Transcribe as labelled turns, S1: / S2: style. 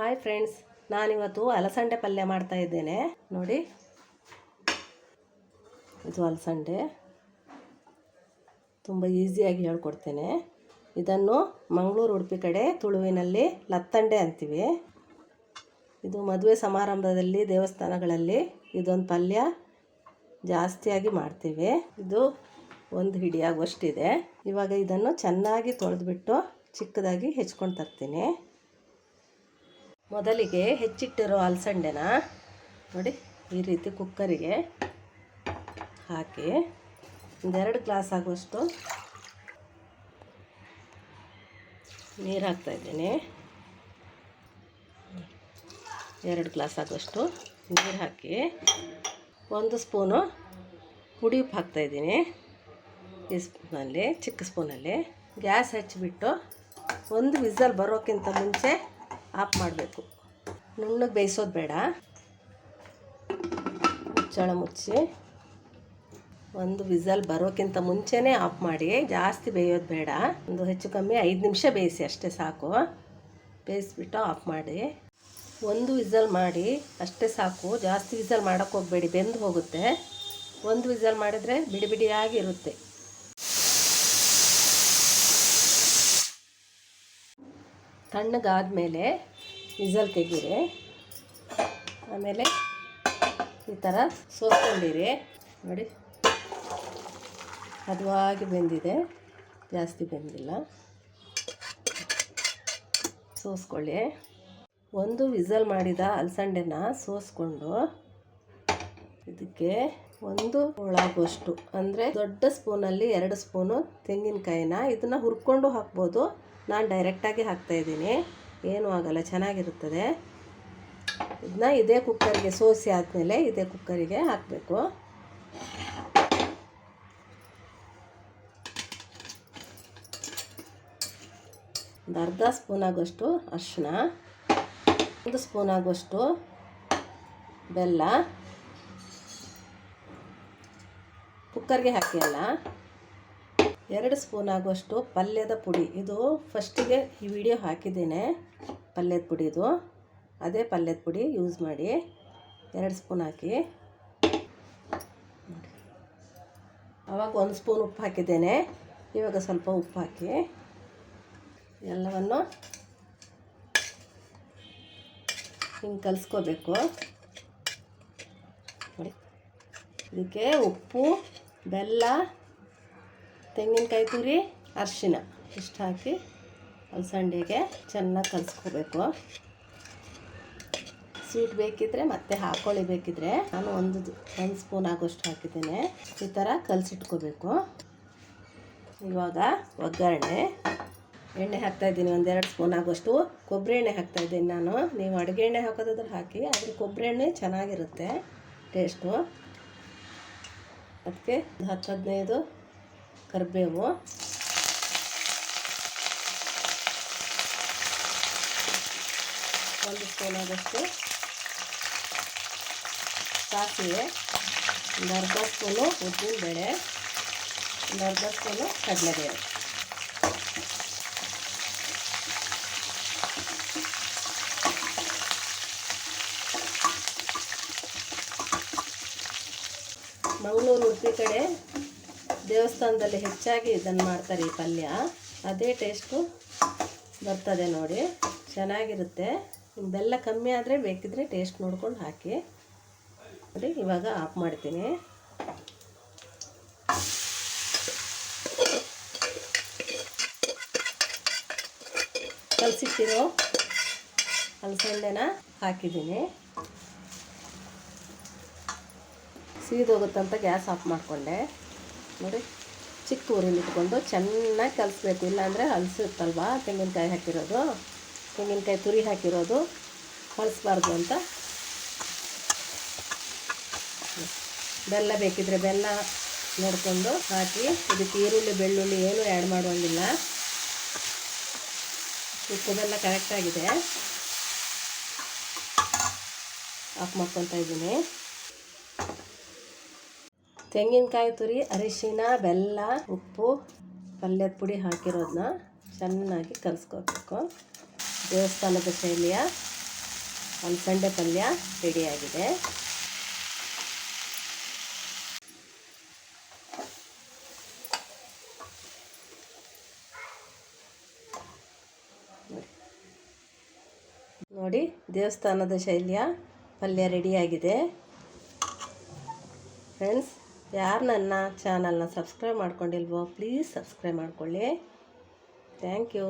S1: Hi friends ನಾನಿವತ್ತು ಅಲಸಂಡೆ ಪಲ್ಯ ಮಾಡ್ತಾ ಇದ್ದೇನೆ. ನೋಡಿ. ಇದು ಅಲಸಂಡೆ. ತುಂಬ ಈಸಿಯಾಗಿ ಹೇಳ್ಕೊಡ್ತೇನೆ. ಇದನ್ನು ಮಂಗಳೂರು ಉಡುಪಿ ಕಡೆ ತುಳುವಿನಲ್ಲಿ ಲತ್ತಂಡೆ ಅಂತೀವಿ. ಇದು ಮದುವೆ ಸಮಾರಂಭದಲ್ಲಿ ದೇವಸ್ಥಾನಗಳಲ್ಲಿ ಇದೊಂದು ಪಲ್ಯ ಜಾಸ್ತಿಯಾಗಿ ಮಾಡ್ತೀವಿ. ಇದು ಒಂದು ಹಿಡಿಯಾಗುವಷ್ಟಿದೆ. ಇವಾಗ ಇದನ್ನು ಚೆನ್ನಾಗಿ ತೊಳೆದ್ಬಿಟ್ಟು ಚಿಕ್ಕದಾಗಿ ಹೆಚ್ಕೊಂಡು ತರ್ತೀನಿ. ಮೊದಲಿಗೆ ಹೆಚ್ಚಿಟ್ಟಿರೋ ಅಲಸಂಡೆನ ನೋಡಿ ಈ ರೀತಿ ಕುಕ್ಕರಿಗೆ ಹಾಕಿ ಒಂದೆರಡು ಗ್ಲಾಸ್ ಆಗುವಷ್ಟು ನೀರು ಹಾಕ್ತಾಯಿದ್ದೀನಿ ಎರಡು ಗ್ಲಾಸ್ ಆಗುವಷ್ಟು ನೀರು ಹಾಕಿ ಒಂದು ಸ್ಪೂನು ಪುಡಿ ಉಪ್ಪು ಹಾಕ್ತಾಯಿದ್ದೀನಿ ಈ ಸ್ಪೂನಲ್ಲಿ ಚಿಕ್ಕ ಸ್ಪೂನಲ್ಲಿ ಗ್ಯಾಸ್ ಹಚ್ಚಿಬಿಟ್ಟು ಒಂದು ವಿಸಲ್ ಬರೋಕ್ಕಿಂತ ಮುಂಚೆ ಆಫ್ ಮಾಡಬೇಕು. ನುಣ್ಣಗೆ ಬೇಯಿಸೋದು ಬೇಡ. ಮುಚ್ಚಳ ಮುಚ್ಚಿ. ಒಂದು ವಿಸಲ್ ಬರೋಕ್ಕಿಂತ ಮುಂಚೆನೇ ಆಫ್ ಮಾಡಿ. ಜಾಸ್ತಿ ಬೇಯೋದು ಬೇಡ. ಒಂದು ಹೆಚ್ಚು ಕಮ್ಮಿ ಐದು ನಿಮಿಷ ಬೇಯಿಸಿ ಅಷ್ಟೇ ಸಾಕು. ಬೇಯಿಸ್ಬಿಟ್ಟು ಆಫ್ ಮಾಡಿ. ಒಂದು ವಿಸಲ್ ಮಾಡಿ, ಅಷ್ಟೇ ಸಾಕು. ಜಾಸ್ತಿ ವಿಸಲ್ ಮಾಡೋಕ್ಕೆ ಹೋಗಬೇಡಿ, ಬೆಂದು ಹೋಗುತ್ತೆ. ಒಂದು ವಿಸಲ್ ಮಾಡಿದರೆ ಬಿಡಿ ಬಿಡಿಯಾಗಿ ತಣ್ಣಗಾದಮೇಲೆ ವಿಸಲ್ ತೆಗೀರಿ. ಆಮೇಲೆ ಈ ಥರ ಸೋಸ್ಕೊಂಡಿರಿ. ನೋಡಿ. ಹದವಾಗಿ ಬೆಂದಿದೆ. ಜಾಸ್ತಿ ಬೆಂದಿಲ್ಲ. ಸೋಸ್ಕೊಳ್ಳಿ. ಒಂದು ವಿಸಲ್ ಮಾಡಿದ ಅಲಸಂಡೆನ ಸೋಸ್ಕೊಂಡು ಇದಕ್ಕೆ ಒಂದು ಒಳಾಗುವಷ್ಟು ಅಂದರೆ ದೊಡ್ಡ ಸ್ಪೂನಲ್ಲಿ ಎರಡು ಸ್ಪೂನು ತೆಂಗಿನಕಾಯಿನ ಇದನ್ನು ಹುರ್ಕೊಂಡು ಹಾಕ್ಬೋದು. ನಾನು ಡೈರೆಕ್ಟಾಗಿ ಹಾಕ್ತಾಯಿದ್ದೀನಿ ಏನೂ ಆಗಲ್ಲ, ಚೆನ್ನಾಗಿರುತ್ತದೆ. ಇದನ್ನ ಇದೇ ಕುಕ್ಕರಿಗೆ ಸೋಸಿ ಆದಮೇಲೆ ಇದೇ ಕುಕ್ಕರಿಗೆ ಹಾಕಬೇಕು. ಒಂದು ಅರ್ಧ ಸ್ಪೂನ್ ಆಗೋಷ್ಟು ಅರಿಶಿನ ಒಂದು ಸ್ಪೂನ್ ಆಗೋಷ್ಟು ಬೆಲ್ಲ. ಕುಕ್ಕರ್ಗೆ ಹಾಕಿ ಅಲ್ಲ. ಎರಡು ಸ್ಪೂನ್ ಆಗುವಷ್ಟು ಪಲ್ಯದ ಪುಡಿ. ಇದು ಫಸ್ಟಿಗೆ ಈ ವಿಡಿಯೋ ಹಾಕಿದ್ದೇನೆ. ಪಲ್ಯದ ಪುಡಿ ಇದು. ಅದೇ ಪಲ್ಯದ ಪುಡಿ ಯೂಸ್ ಮಾಡಿ. ಎರಡು ಸ್ಪೂನ್ ಹಾಕಿ. ಆವಾಗ ಒಂದು ಸ್ಪೂನ್ ಉಪ್ಪು ಹಾಕಿದ್ದೇನೆ. ಇವಾಗ ಸ್ವಲ್ಪ ಉಪ್ಪು ಹಾಕಿ. ಎಲ್ಲವನ್ನು ಹಿಂಗೆ ಕಲಿಸ್ಕೋಬೇಕು. ನೋಡಿ. ಇದಕ್ಕೆ ಉಪ್ಪು, ಬೆಲ್ಲ ತೆಂಗಿನಕಾಯಿ ತುರಿ, ಅರಿಶಿನ. ಇಷ್ಟು ಹಾಕಿ ಅಲಸಂಡೆಗೆ ಚೆನ್ನಾಗಿ ಕಲಿಸ್ಕೋಬೇಕು. ಸ್ವೀಟ್ ಬೇಕಿದ್ದರೆ ಮತ್ತೆ ಹಾಕೊಳ್ಳಿ ಬೇಕಿದ್ರೆ. ನಾನು ಒಂದು ಒಂದು ಸ್ಪೂನ್ ಆಗೋಷ್ಟು ಹಾಕಿದ್ದೇನೆ. ಈ ಥರ ಕಲಸಿಟ್ಕೋಬೇಕು. ಇವಾಗ ಒಗ್ಗರಣೆ. ಎಣ್ಣೆ ಹಾಕ್ತಾಯಿದ್ದೀನಿ ಒಂದೆರಡು ಸ್ಪೂನ್ ಆಗೋಷ್ಟು. ಕೊಬ್ಬರಿ ಎಣ್ಣೆ ಹಾಕ್ತಾಯಿದ್ದೀನಿ ನಾನು. ನೀವು ಅಡುಗೆ ಎಣ್ಣೆ ಹಾಕೋದಾದ್ರೆ ಹಾಕಿ, ಆದರೆ ಕೊಬ್ಬರಿ ಎಣ್ಣೆ ಚೆನ್ನಾಗಿರುತ್ತೆ, ಟೇಸ್ಟು. ಅದಕ್ಕೆ ಹತ್ತು ಹದಿನೈದು ಕರಿಬೇವು. ಒಂದು ಸ್ಪೂನ್ ಆದಷ್ಟು ಸಾಸಿವೆ, ಒಂದು ಅರ್ಧ ಸ್ಪೂನು ಉದ್ದಿನ ಬೇಳೆ, ಒಂದು ಅರ್ಧ ಸ್ಪೂನು ಕಡಲೆಬೇಳೆ. ಮಂಗಳೂರು ಉಡುಪಿ ಕಡೆ ದೇವಸ್ಥಾನದಲ್ಲಿ ಹೆಚ್ಚಾಗಿ ಇದನ್ನು ಮಾಡ್ತಾರೆ ಈ ಪಲ್ಯ. ಅದೇ ಟೇಸ್ಟು ಬರ್ತದೆ ನೋಡಿ. ಚೆನ್ನಾಗಿರುತ್ತೆ. ಬೆಲ್ಲ ಕಮ್ಮಿ ಆದರೆ ಬೇಕಿದ್ರೆ ಟೇಸ್ಟ್ ನೋಡ್ಕೊಂಡು ಹಾಕಿ. ನೋಡಿ, ಇವಾಗ ಆಫ್ ಮಾಡ್ತೀನಿ. ಕಲಸಿಟ್ಟಿರೋ ಅಲಸಂಡೆನ ಹಾಕಿದ್ದೀನಿ. ಸೀದೋಗುತ್ತಂತ ಗ್ಯಾಸ್ ಆಫ್ ಮಾಡಿಕೊಂಡೆ. ನೋಡಿ. ಚಿಕ್ಕ ಊರಿನ ಇಟ್ಕೊಂಡು ಚೆನ್ನಾಗಿ ಕಲಿಸ್ಬೇಕು. ಇಲ್ಲಾಂದರೆ ಹಲಸುತ್ತಲ್ವಾ ತೆಂಗಿನಕಾಯಿ ಹಾಕಿರೋದು. ತೆಂಗಿನಕಾಯಿ ತುರಿ ಹಾಕಿರೋದು. ಹಳಸ್ಬಾರ್ದು ಅಂತ. ಬೆಲ್ಲ ಬೇಕಿದ್ರೆ ಬೆಲ್ಲ ನೋಡಿಕೊಂಡು ಹಾಕಿ. ಇದಕ್ಕೆ ಈರುಳ್ಳಿ, ಬೆಳ್ಳುಳ್ಳಿ ಏನೂ ಆ್ಯಡ್ ಮಾಡುವಂಗಿಲ್ಲ. ಉಪ್ಪು ಬೆಲ್ಲ ಕರೆಕ್ಟಾಗಿದೆ ಆಫ್ ಮಾಡ್ಕೊತಾ ಇದ್ದೀನಿ. ತೆಂಗಿನಕಾಯಿ ತುರಿ, ಅರಿಶಿನ, ಬೆಲ್ಲ, ಉಪ್ಪು, ಪಲ್ಯದ ಪುಡಿ ಹಾಕಿರೋದನ್ನ ಚೆನ್ನಾಗಿ ಕಲಿಸ್ಕೋಬೇಕು. ದೇವಸ್ಥಾನದ ಶೈಲಿಯ ಅಲಸಂಡೆ ಪಲ್ಯ ರೆಡಿಯಾಗಿದೆ. ನೋಡಿ, ದೇವಸ್ಥಾನದ ಶೈಲಿಯ ಪಲ್ಯ ರೆಡಿಯಾಗಿದೆ. ಫ್ರೆಂಡ್ಸ್ ಯಾರು ನನ್ನ ಚಾನಲ್ನ ಸಬ್ಸ್ಕ್ರೈಬ್ ಮಾಡ್ಕೊಂಡಿಲ್ವೋ ಪ್ಲೀಸ್ ಸಬ್ಸ್ಕ್ರೈಬ್ ಮಾಡಿಕೊಳ್ಳಿ. Thank you